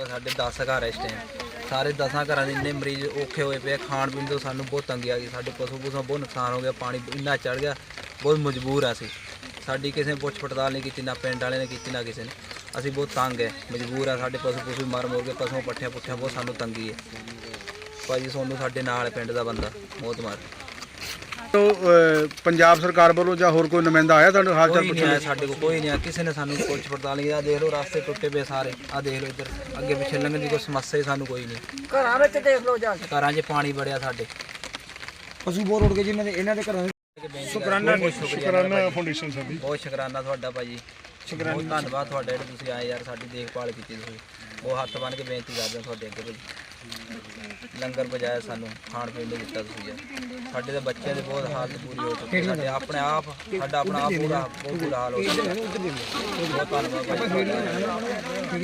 10 ਘਰ ਆ ਇਸ ਟਾਈਮ ਸਾਰੇ 10 ਘਰਾਂ ਦੇ ਇੰਨੇ ਮਰੀਜ਼ ਔਖੇ ਹੋਏ ਪਏ ਆ, ਖਾਣ ਪੀਣ ਤੋਂ ਸਾਨੂੰ ਬਹੁਤ ਤੰਗੀ ਆ ਗਈ। ਸਾਡੇ ਪਸ਼ੂ ਪਸ਼ੂ ਬਹੁਤ ਨੁਕਸਾਨ ਹੋ ਗਿਆ ਪਾਣੀ ਇੰਨਾ ਚੜ ਗਿਆ ਬਹੁਤ ਮਜਬੂਰ ਆ ਅਸੀਂ। ਸਾਡੀ ਕਿਸੇ ਨੇ ਪੁੱਛ ਪੜਤਾਲ ਨਹੀਂ ਕੀਤੀ ਨਾ ਪਿੰਡ ਵਾਲੇ ਨੇ ਕੀਤੀ ਨਾ ਕਿਸੇ ਨੇ। ਅਸੀਂ ਬਹੁਤ ਤੰਗ ਹੈ ਮਜਬੂਰ ਆ ਸਾਡੇ ਪਸ਼ੂ ਪਸ਼ੂ ਮਰ ਮੁਰ ਗਏ ਪਸ਼ੂ ਪੱਠਿਆਂ ਪੁੱਠਿਆਂ ਬਹੁਤ ਸਾਨੂੰ ਤੰਗੀ ਹੈ। ਭਾਜੀ ਸੋਨੂੰ ਸਾਡੇ ਨਾਲ ਹੈ ਪਿੰਡ ਦਾ ਬੰਦਾ ਬਹੁਤ ਮਾਰ ਤੋ ਪੰਜਾਬ ਸਰਕਾਰ ਵੱਲੋਂ ਜਾਂ ਹੋਰ ਕੋਈ ਨੁਮਾਇੰਦਾ ਆਇਆ ਤੁਹਾਡੇ ਹਾਲ ਚਾਲ ਕੋਈ ਨਹੀਂ ਪੁੱਛਣ ਆਇਆ ਲਈ ਸਾਡੇ ਕੋਲ ਕੋਈ ਨਹੀਂ ਆਇਆ। ਕਿਸੇ ਨੇ ਸਾਨੂੰ ਪੁੱਛ ਪੜਤਾਲ ਨਹੀਂ ਆ ਦੇਖ ਲਓ ਰਸਤੇ ਟੁੱਟੇ ਪਏ ਸਾਰੇ। ਆ ਦੇਖ ਲਓ ਇੱਧਰ ਅੱਗੇ ਪਿੱਛੇ ਲੰਘਣ ਦੀ ਕੋਈ ਸਮੱਸਿਆ ਹੀ ਸਾਨੂੰ ਕੋਈ ਨਹੀਂ। ਘਰਾਂ ਵਿੱਚ ਦੇਖ ਲਓ ਜਾ ਕੇ। ਘਰਾਂ 'ਚ ਪਾਣੀ ਵੜਿਆ ਸਾਡੇ। ਪਸ਼ੂ ਬੋਰ ਉੱਡ ਗਏ ਜਿਨ੍ਹਾਂ ਦੇ ਇਹਨਾਂ ਦੇ ਘਰਾਂ ਸ਼ੁਕਰਾਨਾ ਸ਼ੁਕਰਾਨਾ ਫਾਊਂਡੇਸ਼ਨ ਸਾਡੀ ਬਹੁਤ ਸ਼ੁਕਰਾਨਾ ਤੁਹਾਡਾ ਭਾਜੀ। ਬਹੁਤ ਧੰਨਵਾਦ ਤੁਹਾਡਾ ਜਿਹੜੇ ਤੁਸੀਂ ਆਏ ਯਾਰ ਸਾਡੀ ਦੇਖਭਾਲ ਕੀਤੀ ਤੁਸੀਂ। ਉਹ ਹੱਥ ਬੰਨ ਕੇ ਬੇਨਤੀ ਕਰਦੇ ਹਾਂ ਤੁਹਾਡੇ ਅੱਗੇ ਭਾਜੀ। ਲੰਗਰ ਬਜਾਇਆ ਸਾਨੂੰ ਖਾਣ ਪੀਣ ਨੂੰ ਦਿੱਤਾ ਤੁਸੀਂ ਯਾਰ। ਸਾਡੇ ਦੇ ਬੱਚਿਆਂ ਦੇ ਬਹੁਤ ਹਾਲਤ ਪੂਰੀ ਹੋ ਚੁੱਕੀ ਸਾਡੇ ਆਪਣੇ ਆਪ ਸਾਡਾ ਆਪਣਾ ਆਪ ਪੂਰਾ ਬਹੁਤ ਬੁਰਾ ਹਾਲ ਹੋ ਚੁੱਕਾ ਬਹੁਤ ਧੰਨਵਾਦ ਭਾਜੀ। ਤੁਹਾਡਾ।